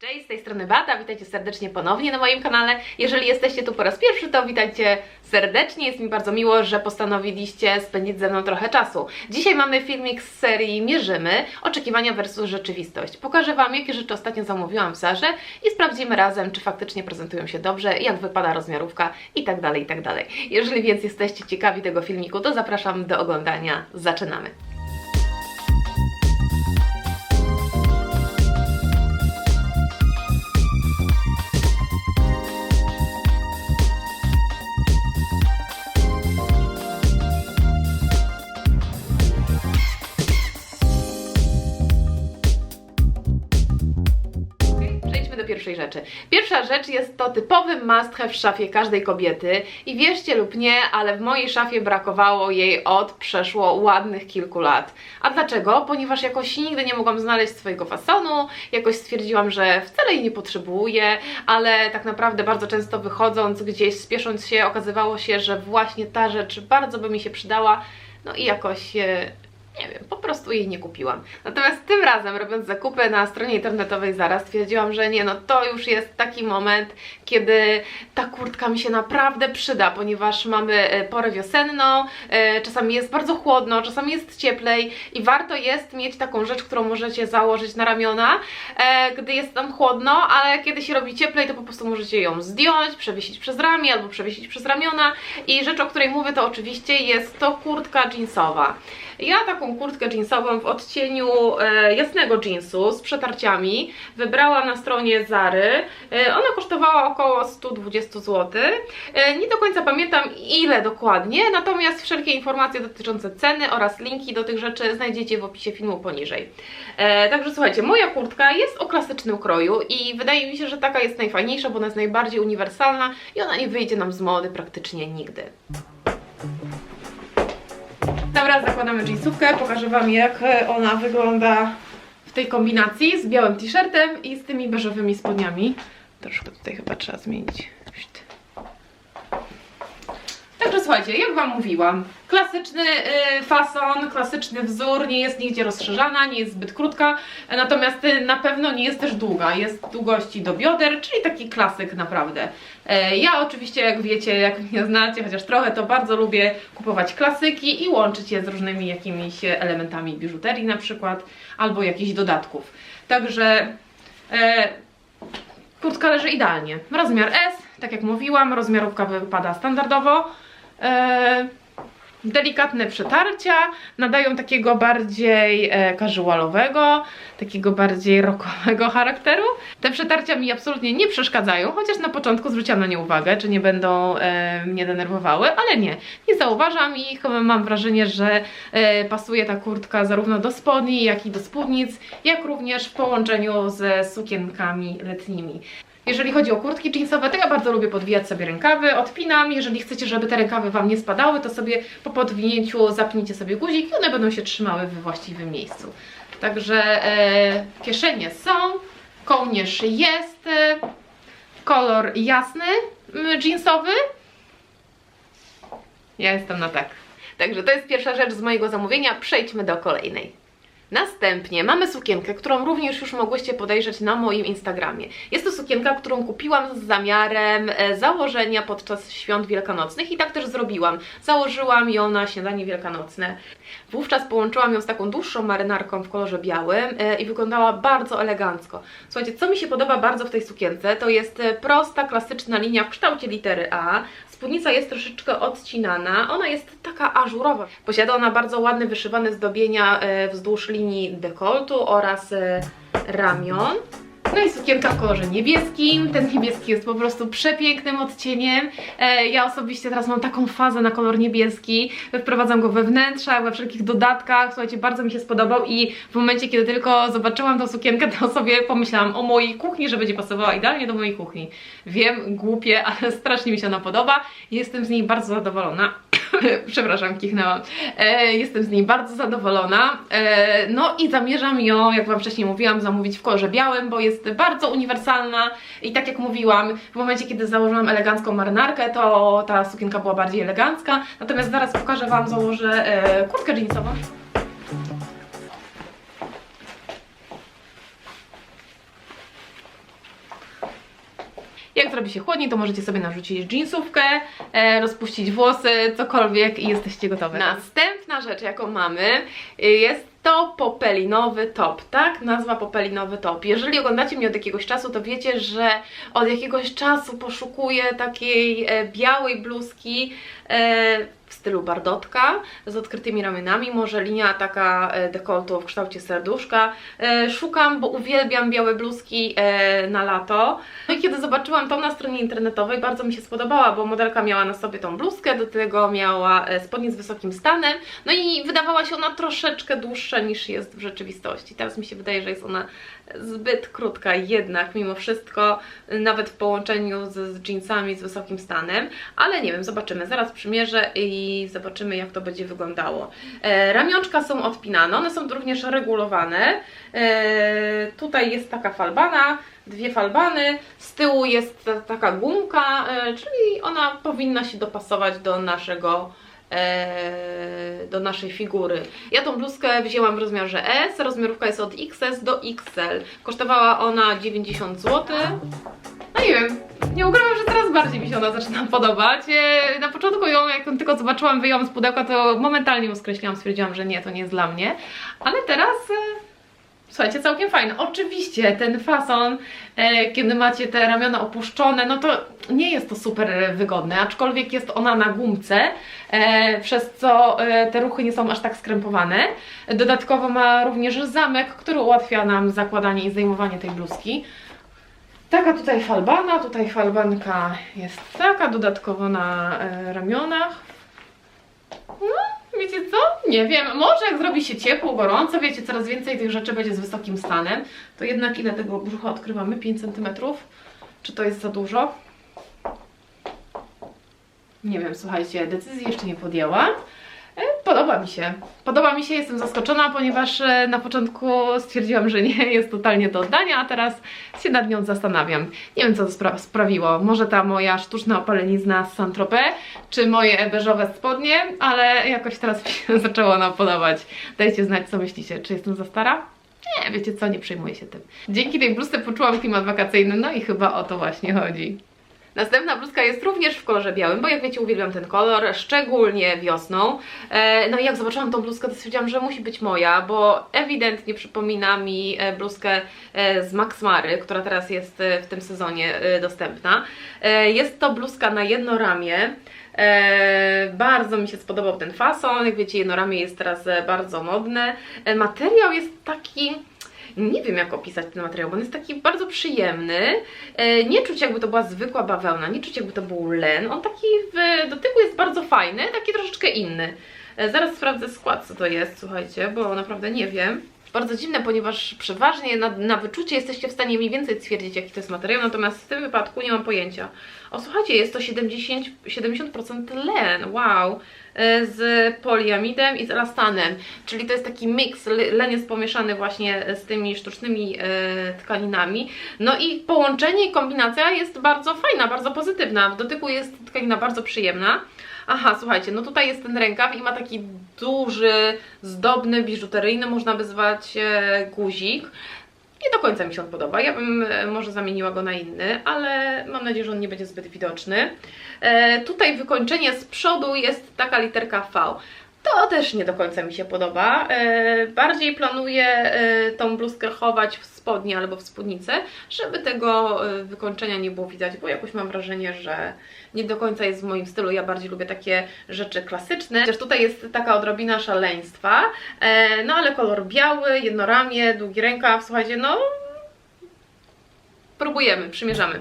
Cześć, z tej strony Bata, witajcie serdecznie ponownie na moim kanale. Jeżeli jesteście tu po raz pierwszy, to witajcie serdecznie. Jest mi bardzo miło, że postanowiliście spędzić ze mną trochę czasu. Dzisiaj mamy filmik z serii Mierzymy, oczekiwania versus rzeczywistość. Pokażę Wam, jakie rzeczy ostatnio zamówiłam w Zarze i sprawdzimy razem, czy faktycznie prezentują się dobrze, jak wypada rozmiarówka i tak dalej, i tak dalej. Jeżeli więc jesteście ciekawi tego filmiku, to zapraszam do oglądania. Zaczynamy. Rzeczy. Pierwsza rzecz jest to typowy must have w szafie każdej kobiety i wierzcie lub nie, ale w mojej szafie brakowało jej od przeszło ładnych kilku lat. A dlaczego? Ponieważ jakoś nigdy nie mogłam znaleźć swojego fasonu, jakoś stwierdziłam, że wcale jej nie potrzebuję, ale tak naprawdę bardzo często wychodząc gdzieś, spiesząc się, okazywało się, że właśnie ta rzecz bardzo by mi się przydała, no i jakoś... nie wiem, po prostu jej nie kupiłam. Natomiast tym razem, robiąc zakupy na stronie internetowej Zara, stwierdziłam, że nie, no to już jest taki moment, kiedy ta kurtka mi się naprawdę przyda, ponieważ mamy e, porę wiosenną, e, czasami jest bardzo chłodno, czasami jest cieplej i warto jest mieć taką rzecz, którą możecie założyć na ramiona, e, gdy jest tam chłodno, ale kiedy się robi cieplej, to po prostu możecie ją zdjąć, przewiesić przez ramię albo przewiesić przez ramiona i rzecz, o której mówię, to oczywiście jest to kurtka jeansowa. Ja taką kurtkę jeansową w odcieniu jasnego jeansu z przetarciami wybrałam na stronie Zary. Ona kosztowała około 120 zł. E, nie do końca pamiętam ile dokładnie, natomiast wszelkie informacje dotyczące ceny oraz linki do tych rzeczy znajdziecie w opisie filmu poniżej. E, także słuchajcie, moja kurtka jest o klasycznym kroju i wydaje mi się, że taka jest najfajniejsza, bo ona jest najbardziej uniwersalna i ona nie wyjdzie nam z mody praktycznie nigdy. Dobra, zakładamy jeansówkę, pokażę Wam jak e, ona wygląda w tej kombinacji z białym t-shirtem i z tymi beżowymi spodniami. Troszkę tutaj chyba trzeba zmienić. Także słuchajcie, jak Wam mówiłam, klasyczny y, fason, klasyczny wzór, nie jest nigdzie rozszerzana, nie jest zbyt krótka, natomiast y, na pewno nie jest też długa, jest długości do bioder, czyli taki klasyk naprawdę. E, ja oczywiście, jak wiecie, jak mnie znacie, chociaż trochę, to bardzo lubię kupować klasyki i łączyć je z różnymi jakimiś elementami biżuterii na przykład, albo jakichś dodatków. Także e, kurtka leży idealnie. Rozmiar S, tak jak mówiłam, rozmiarówka wypada standardowo. E, delikatne przetarcia nadają takiego bardziej e, casualowego, takiego bardziej rockowego charakteru. Te przetarcia mi absolutnie nie przeszkadzają, chociaż na początku zwróciłam na nie uwagę, czy nie będą e, mnie denerwowały, ale nie, nie zauważam i chyba mam wrażenie, że e, pasuje ta kurtka zarówno do spodni, jak i do spódnic, jak również w połączeniu ze sukienkami letnimi. Jeżeli chodzi o kurtki jeansowe, to ja bardzo lubię podwijać sobie rękawy, odpinam. Jeżeli chcecie, żeby te rękawy Wam nie spadały, to sobie po podwinięciu zapnijcie sobie guzik i one będą się trzymały we właściwym miejscu. Także e, kieszenie są, kołnierz jest, e, kolor jasny, jeansowy. Ja jestem na tak. Także to jest pierwsza rzecz z mojego zamówienia. Przejdźmy do kolejnej. Następnie mamy sukienkę, którą również już mogłyście podejrzeć na moim Instagramie. Jest to sukienka, którą kupiłam z zamiarem e, założenia podczas świąt wielkanocnych i tak też zrobiłam. Założyłam ją na śniadanie wielkanocne. Wówczas połączyłam ją z taką dłuższą marynarką w kolorze białym e, i wyglądała bardzo elegancko. Słuchajcie, co mi się podoba bardzo w tej sukience, to jest e, prosta, klasyczna linia w kształcie litery A. Spódnica jest troszeczkę odcinana, ona jest taka ażurowa. Posiada ona bardzo ładne wyszywane zdobienia e, wzdłuż linii dekoltu oraz ramion. No i sukienka w kolorze niebieskim. Ten niebieski jest po prostu przepięknym odcieniem. E, ja osobiście teraz mam taką fazę na kolor niebieski. Wprowadzam go we wnętrzach, we wszelkich dodatkach. Słuchajcie, bardzo mi się spodobał i w momencie, kiedy tylko zobaczyłam tą sukienkę, to sobie pomyślałam o mojej kuchni, że będzie pasowała idealnie do mojej kuchni. Wiem, głupie, ale strasznie mi się ona podoba. Jestem z niej bardzo zadowolona. Przepraszam, kichnęłam. E, jestem z niej bardzo zadowolona. E, no i zamierzam ją, jak Wam wcześniej mówiłam, zamówić w kolorze białym, bo jest bardzo uniwersalna i tak jak mówiłam, w momencie, kiedy założyłam elegancką marynarkę, to ta sukienka była bardziej elegancka. Natomiast zaraz pokażę Wam, założę e, kurtkę jeansową. Jak zrobi się chłodniej, to możecie sobie narzucić jeansówkę, e, rozpuścić włosy, cokolwiek i jesteście gotowe. Następna rzecz, jaką mamy, y, jest to popelinowy top, tak? Nazwa popelinowy top. Jeżeli oglądacie mnie od jakiegoś czasu, to wiecie, że od jakiegoś czasu poszukuję takiej e, białej bluzki e, stylu bardotka z odkrytymi ramionami, może linia taka e, dekoltu w kształcie serduszka. E, szukam, bo uwielbiam białe bluzki e, na lato. No i kiedy zobaczyłam tą na stronie internetowej, bardzo mi się spodobała, bo modelka miała na sobie tą bluzkę, do tego miała spodnie z wysokim stanem, no i wydawała się ona troszeczkę dłuższa niż jest w rzeczywistości. Teraz mi się wydaje, że jest ona zbyt krótka jednak mimo wszystko, nawet w połączeniu z, z jeansami z wysokim stanem, ale nie wiem, zobaczymy, zaraz przymierzę i zobaczymy jak to będzie wyglądało. E, ramionczka są odpinane, one są również regulowane, e, tutaj jest taka falbana, dwie falbany, z tyłu jest ta, taka gumka, e, czyli ona powinna się dopasować do naszego do naszej figury. Ja tą bluzkę wzięłam w rozmiarze S, rozmiarówka jest od XS do XL. Kosztowała ona 90 zł. No nie wiem, nie ukrywam, że teraz bardziej mi się ona zaczyna podobać. E, Na początku ją, jak tylko zobaczyłam, wyjęłam z pudełka, to momentalnie ją skreśliłam, stwierdziłam, że nie, to nie jest dla mnie. Ale teraz... Słuchajcie, całkiem fajne. Oczywiście ten fason, e, kiedy macie te ramiona opuszczone, no to nie jest to super wygodne, aczkolwiek jest ona na gumce, e, przez co e, te ruchy nie są aż tak skrępowane. Dodatkowo ma również zamek, który ułatwia nam zakładanie i zdejmowanie tej bluzki. Taka tutaj falbana, tutaj falbanka jest taka, dodatkowo na e, ramionach. No, wiecie co? Nie wiem, może jak zrobi się ciepło, gorąco, wiecie, coraz więcej tych rzeczy będzie z wysokim stanem, to jednak ile tego brzucha odkrywamy? 5 cm? Czy to jest za dużo? Nie wiem, słuchajcie, decyzji jeszcze nie podjęłam. Podoba mi się. Podoba mi się, jestem zaskoczona, ponieważ e, na początku stwierdziłam, że nie jest totalnie do oddania, a teraz się nad nią zastanawiam. Nie wiem, co to spra sprawiło. Może ta moja sztuczna opalenizna z Saint-Tropez, czy moje beżowe spodnie, ale jakoś teraz mi się zaczęło ona podobać. Dajcie znać, co myślicie. Czy jestem za stara? Nie, wiecie co, nie przejmuję się tym. Dzięki tej bluzce poczułam klimat wakacyjny, no i chyba o to właśnie chodzi. Następna bluzka jest również w kolorze białym, bo jak wiecie uwielbiam ten kolor, szczególnie wiosną. E, no i jak zobaczyłam tą bluzkę, to stwierdziłam, że musi być moja, bo ewidentnie przypomina mi e, bluzkę e, z Max Mary, która teraz jest w tym sezonie dostępna. Jest to bluzka na jedno ramię. Bardzo mi się spodobał ten fason, jak wiecie jednoramię jest teraz bardzo modne. Materiał jest taki nie wiem jak opisać ten materiał, bo on jest taki bardzo przyjemny. E, Nie czuć jakby to była zwykła bawełna, nie czuć jakby to był len. On taki w dotyku jest bardzo fajny, taki troszeczkę inny. E, Zaraz sprawdzę skład co to jest, słuchajcie, bo naprawdę nie wiem. Bardzo dziwne, ponieważ przeważnie na, na wyczucie jesteście w stanie mniej więcej stwierdzić jaki to jest materiał, natomiast w tym wypadku nie mam pojęcia. O słuchajcie, jest to 70%, 70% len, wow, E, z poliamidem i z elastanem, czyli to jest taki miks, le- len jest pomieszany właśnie z tymi sztucznymi e, tkaninami, no i połączenie i kombinacja jest bardzo fajna, bardzo pozytywna, w dotyku jest tkanina bardzo przyjemna. Aha, słuchajcie, no tutaj jest ten rękaw i ma taki duży, zdobny, biżuteryjny, można by zwać e, guzik. Nie do końca mi się on podoba. Ja bym e, może zamieniła go na inny, ale mam nadzieję, że on nie będzie zbyt widoczny. E, tutaj wykończenie z przodu jest taka literka V. To też nie do końca mi się podoba. E, bardziej planuję e, tą bluzkę chować w spodnie albo w spódnicę, żeby tego e, wykończenia nie było widać, bo jakoś mam wrażenie, że nie do końca jest w moim stylu. Ja bardziej lubię takie rzeczy klasyczne. Chociaż tutaj jest taka odrobina szaleństwa. No ale kolor biały, jednoramię, długi rękaw, słuchajcie, no próbujemy, przymierzamy.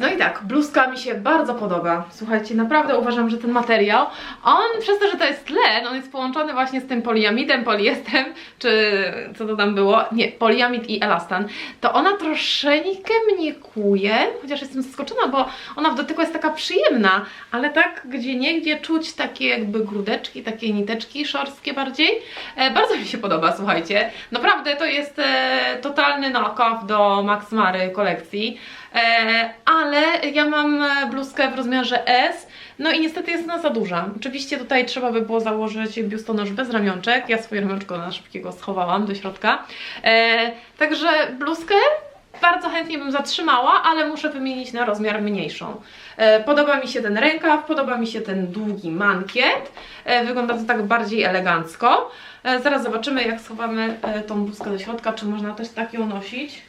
No i tak, bluzka mi się bardzo podoba. Słuchajcie, naprawdę uważam, że ten materiał, on przez to, że to jest len, on jest połączony właśnie z tym poliamidem, poliestrem, czy co to tam było? Nie, poliamid i elastan. To ona troszeczkę mnie kuje, chociaż jestem zaskoczona, bo ona w dotyku jest taka przyjemna, ale tak gdzie niegdzie czuć takie jakby grudeczki, takie niteczki szorstkie bardziej. E, bardzo mi się podoba, słuchajcie. Naprawdę to jest e, totalny knock-off do Max Mary kolekcji. E, ale ja mam e, bluzkę w rozmiarze S, no i niestety jest ona za duża. Oczywiście tutaj trzeba by było założyć biustonosz bez ramionczek, ja swoje ramionczko na szybkiego schowałam do środka. E, także bluzkę bardzo chętnie bym zatrzymała, ale muszę wymienić na rozmiar mniejszą. Podoba mi się ten rękaw, podoba mi się ten długi mankiet. Wygląda to tak bardziej elegancko. Zaraz zobaczymy, jak schowamy tą bluzkę do środka, czy można też tak ją nosić.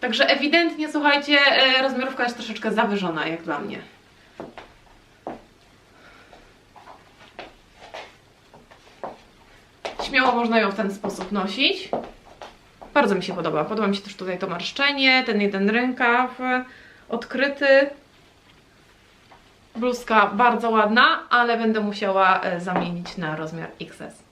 Także ewidentnie, słuchajcie, e, rozmiarówka jest troszeczkę zawyżona, jak dla mnie. Śmiało można ją w ten sposób nosić. Bardzo mi się podoba. Podoba mi się też tutaj to marszczenie, ten jeden rękaw e, odkryty. Bluzka bardzo ładna, ale będę musiała e, zamienić na rozmiar XS.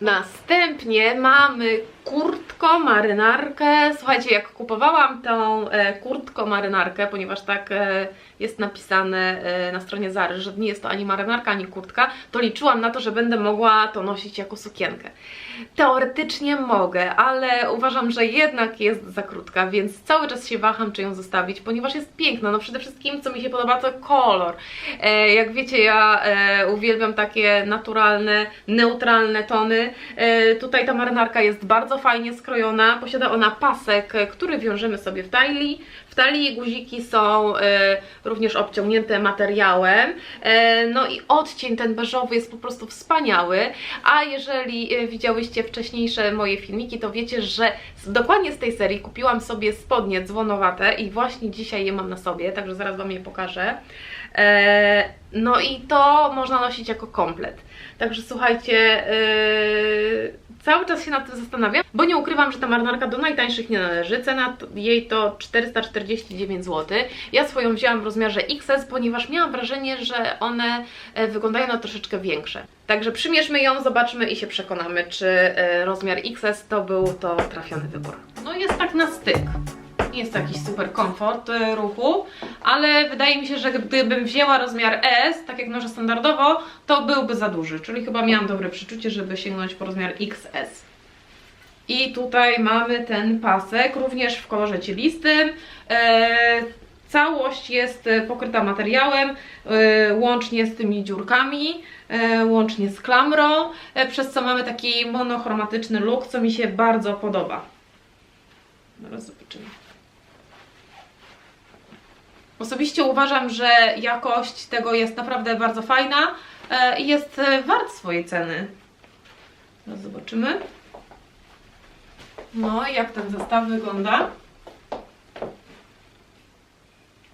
Następnie mamy kurtko marynarkę. Słuchajcie, jak kupowałam tą e, kurtko marynarkę, ponieważ tak e, jest napisane e, na stronie Zary, że nie jest to ani marynarka, ani kurtka, to liczyłam na to, że będę mogła to nosić jako sukienkę. Teoretycznie mogę, ale uważam, że jednak jest za krótka, więc cały czas się waham, czy ją zostawić, ponieważ jest piękna. No przede wszystkim, co mi się podoba, to kolor. Jak wiecie, ja uwielbiam takie naturalne, neutralne tony. Tutaj ta marynarka jest bardzo fajnie skrojona. Posiada ona pasek, e, który wiążemy sobie w talii. W talii guziki są e, również obciągnięte materiałem. E, no i odcień ten beżowy jest po prostu wspaniały. A jeżeli widziałyście wcześniejsze moje filmiki, to wiecie, że dokładnie z tej serii kupiłam sobie spodnie dzwonowate i właśnie dzisiaj je mam na sobie, także zaraz Wam je pokażę. E, no i to można nosić jako komplet. Także słuchajcie, yy, cały czas się nad tym zastanawiam, bo nie ukrywam, że ta marynarka do najtańszych nie należy. Cena jej to 449 zł. Ja swoją wzięłam w rozmiarze XS, ponieważ miałam wrażenie, że one e, wyglądają na troszeczkę większe. Także przymierzmy ją, zobaczmy i się przekonamy, czy e, rozmiar XS to był to trafiony wybór. No jest tak na styk. Nie jest to jakiś super komfort e, ruchu, ale wydaje mi się, że gdybym wzięła rozmiar S, tak jak noszę standardowo, to byłby za duży, czyli chyba miałam dobre przeczucie, żeby sięgnąć po rozmiar XS. I tutaj mamy ten pasek, również w kolorze cielistym. E, całość jest e, pokryta materiałem, łącznie z tymi dziurkami, łącznie z klamrą, przez co mamy taki monochromatyczny look, co mi się bardzo podoba. Zaraz zobaczymy. Osobiście uważam, że jakość tego jest naprawdę bardzo fajna e, i jest e, wart swojej ceny. Teraz zobaczymy. No i jak ten zestaw wygląda.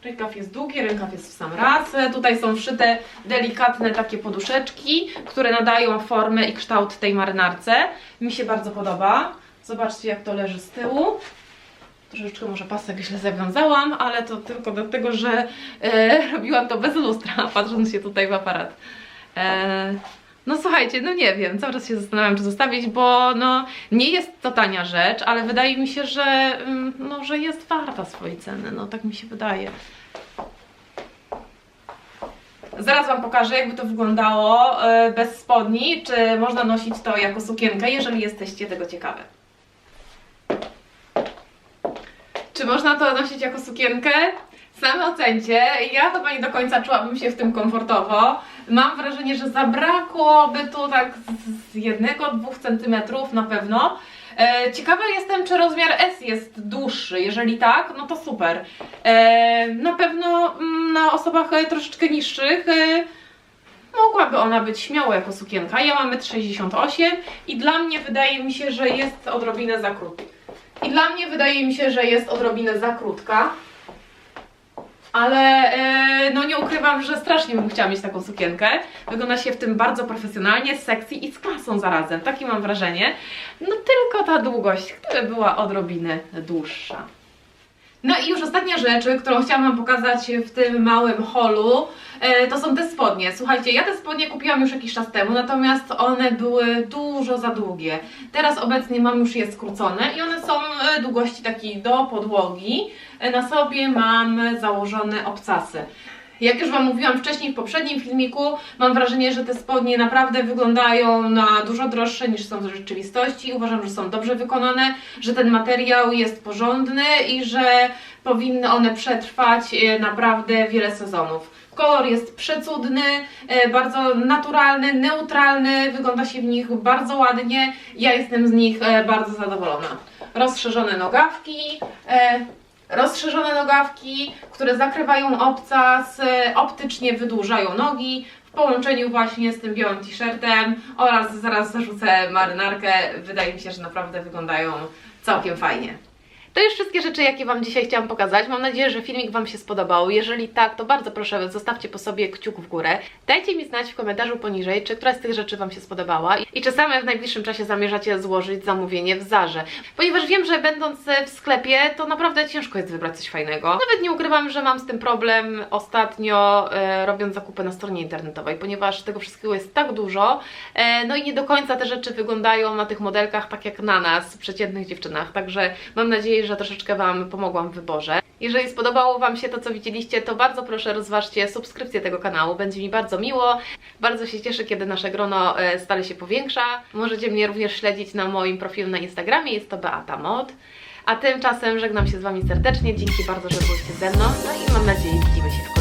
Rękaw jest długi, rękaw jest w sam raz. E, Tutaj są wszyte delikatne takie poduszeczki, które nadają formę i kształt tej marynarce. Mi się bardzo podoba. Zobaczcie jak to leży z tyłu. Troszeczkę może pasek źle zawiązałam, ale to tylko dlatego, że e, robiłam to bez lustra, patrząc się tutaj w aparat. E, no słuchajcie, no nie wiem, cały czas się zastanawiam, czy zostawić, bo no nie jest to tania rzecz, ale wydaje mi się, że, mm, no, że jest warta swojej ceny, no tak mi się wydaje. Zaraz Wam pokażę, jakby to wyglądało e, bez spodni, czy można nosić to jako sukienkę, jeżeli jesteście tego ciekawe. Czy można to nosić jako sukienkę? Same ocencie. Ja chyba nie do końca czułabym się w tym komfortowo. Mam wrażenie, że zabrakłoby tu tak z jednego, dwóch centymetrów na pewno. E, ciekawa jestem, czy rozmiar S jest dłuższy. Jeżeli tak, no to super. E, na pewno mm, na osobach e, troszeczkę niższych e, mogłaby ona być śmiało jako sukienka. Ja mam 1,68 m i dla mnie wydaje mi się, że jest odrobinę za krótka. I dla mnie wydaje mi się, że jest odrobinę za krótka. Ale e, no nie ukrywam, że strasznie bym chciała mieć taką sukienkę. Wygląda się w tym bardzo profesjonalnie, sexy i z klasą zarazem. Takie mam wrażenie. No tylko ta długość, gdyby była odrobinę dłuższa. No i już ostatnia rzecz, którą chciałam Wam pokazać w tym małym holu, e, to są te spodnie. Słuchajcie, ja te spodnie kupiłam już jakiś czas temu, natomiast one były dużo za długie. Teraz obecnie mam już je skrócone i one są e, długości takiej do podłogi. E, Na sobie mam założone obcasy. Jak już Wam mówiłam wcześniej w poprzednim filmiku, mam wrażenie, że te spodnie naprawdę wyglądają na dużo droższe niż są w rzeczywistości. Uważam, że są dobrze wykonane, że ten materiał jest porządny i że powinny one przetrwać e, naprawdę wiele sezonów. Kolor jest przecudny, e, bardzo naturalny, neutralny, wygląda się w nich bardzo ładnie. Ja jestem z nich e, bardzo zadowolona. rozszerzone nogawki. Rozszerzone nogawki, które zakrywają obcas, optycznie wydłużają nogi w połączeniu właśnie z tym białym t-shirtem oraz zaraz zarzucę marynarkę. Wydaje mi się, że naprawdę wyglądają całkiem fajnie. To już wszystkie rzeczy, jakie Wam dzisiaj chciałam pokazać. Mam nadzieję, że filmik Wam się spodobał. Jeżeli tak, to bardzo proszę, zostawcie po sobie kciuk w górę. Dajcie mi znać w komentarzu poniżej, czy któraś z tych rzeczy Wam się spodobała i czy same w najbliższym czasie zamierzacie złożyć zamówienie w Zarze. Ponieważ wiem, że będąc w sklepie, to naprawdę ciężko jest wybrać coś fajnego. Nawet nie ukrywam, że mam z tym problem ostatnio e, robiąc zakupy na stronie internetowej, ponieważ tego wszystkiego jest tak dużo, e, no i nie do końca te rzeczy wyglądają na tych modelkach tak jak na nas, przeciętnych dziewczynach. Także mam nadzieję, że troszeczkę Wam pomogłam w wyborze. Jeżeli spodobało Wam się to, co widzieliście, to bardzo proszę rozważcie subskrypcję tego kanału. Będzie mi bardzo miło. Bardzo się cieszę, kiedy nasze grono e, stale się powiększa. Możecie mnie również śledzić na moim profilu na Instagramie, jest to Beata Mod. A tymczasem żegnam się z Wami serdecznie. Dzięki bardzo, że byliście ze mną. No i mam nadzieję, widzimy się w.